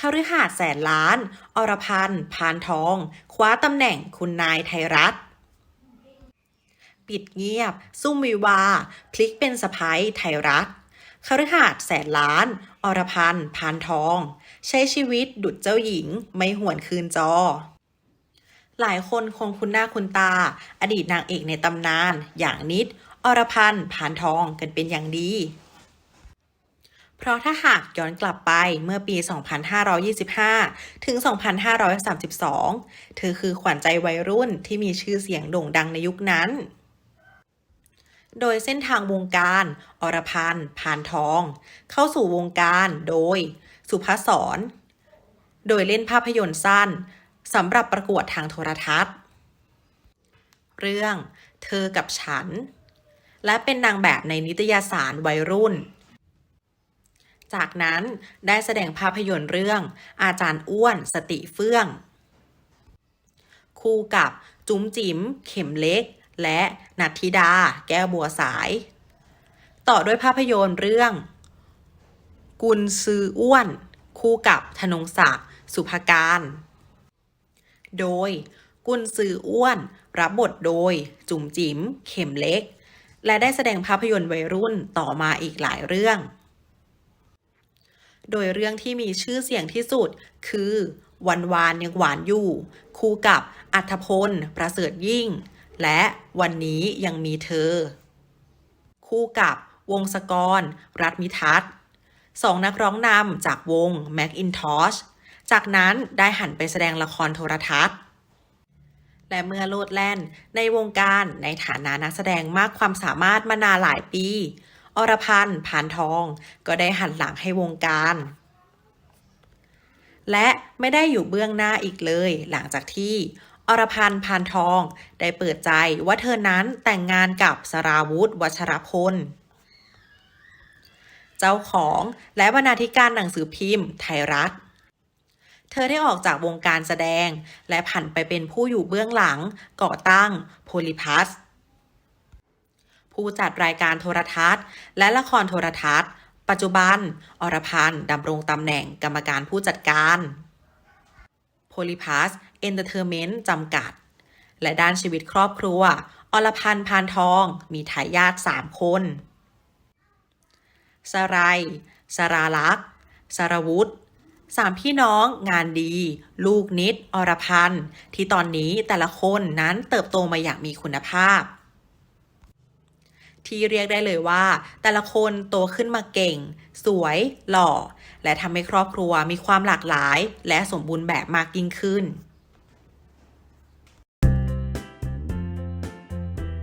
คฤหาสน์แสนล้าน อรพันธ์พานทอง คว้าตำแหน่งคุณนายไทยรัฐ ปิดเงียบ ซุ่มวิวา พลิกเป็นสะพ้ายไทยรัฐคฤหาสน์แสนล้าน อรพันธ์พานทอง ใช้ชีวิตดุจเจ้าหญิงไม่หวนคืนจอ หลายคนคงคุ้นหน้าคุ้นตา อดีตนางเอกในตำนาน อย่างนิด อรพันธ์พานทองกันเป็นอย่างดี เพราะถ้าหากย้อนกลับไปเมื่อปี 2525 ถึง 2532 เธอคือขวัญใจวัยรุ่นที่มีชื่อเสียงโด่งดังในยุคนั้น โดยเส้นทางวงการอรพันธ์พานทอง เข้าสู่วงการโดยสุภาษรโดยเล่นภาพยนตร์สั้นสำหรับประกวดทางโทรทัศน์ เรื่องเธอกับฉัน และเป็นนางแบบในนิตยสารวัยรุ่น จากนั้นได้แสดงภาพยนตร์เรื่อง อาจารย์อ้วนสติเฟื่อง คู่กับจุ๋มจิ๋มเข็มเล็ก และนัทธิดา แก้วบัวสาย ต่อด้วยภาพยนตร์เรื่อง กุลซืออ้วน คู่กับธนงศักดิ์สุภการ โดยกุลซืออ้วน รับบทโดย จุ๋มจิ๋มเข็มเล็ก และได้แสดงภาพยนตร์วัยรุ่นต่อมาอีกหลายเรื่อง โดยเรื่องที่มีชื่อเสียงที่สุด คือ วันวานยังหวานอยู่ คู่กับอัธพล ประเสริฐยิ่ง และวันนี้ยังมีเธอ คู่กับวงศกร รัฐมิทัศน์สองนักร้องนำจากวง Mac i n t o s h จากนั้นได้หันไปแสดงละครโทรทัศน์ และเมื่อโลดแล่นในวงการในฐานะนักแสดงมากความสามารถมานานหลายปี อรพันธ์ผานทอง ก็ได้หันหลังให้วงการ และไม่ได้อยู่เบื้องหน้าอีกเลย หลังจากที่ อรพันธ์พานทอง ได้เปิดใจว่าเธอนั้นแต่งงานกับสราวุธวัชรพลเจ้าของและบรรณาธิการหนังสือพิมพ์ ไทยรัฐเธอได้ออกจากวงการแสดง และผันไปเป็นผู้อยู่เบื้องหลังก่อตั้งโพลิพัส ผู้จัดรายการโทรทัศน์ และละครโทรทัศน์ ปัจจุบัน อรพันธ์ดำรงตำแหน่งกรรมการผู้จัดการโพลิพัสเอนเตอร์เทนเมนต์จำกัด และด้านชีวิตครอบครัว อรพันธ์พานทอง มีทายาทสามคนสรายสราลักษ์สารวุฒิสามพี่น้องงานดี ลูกนิด อรพันธ์ ที่ตอนนี้แต่ละคนนั้นเติบโตมาอย่างมีคุณภาพ ที่เรียกได้เลยว่า แต่ละคนโตขึ้นมาเก่ง สวย หล่อ และทำให้ครอบครัวมีความหลากหลาย และสมบูรณ์แบบมากยิ่งขึ้น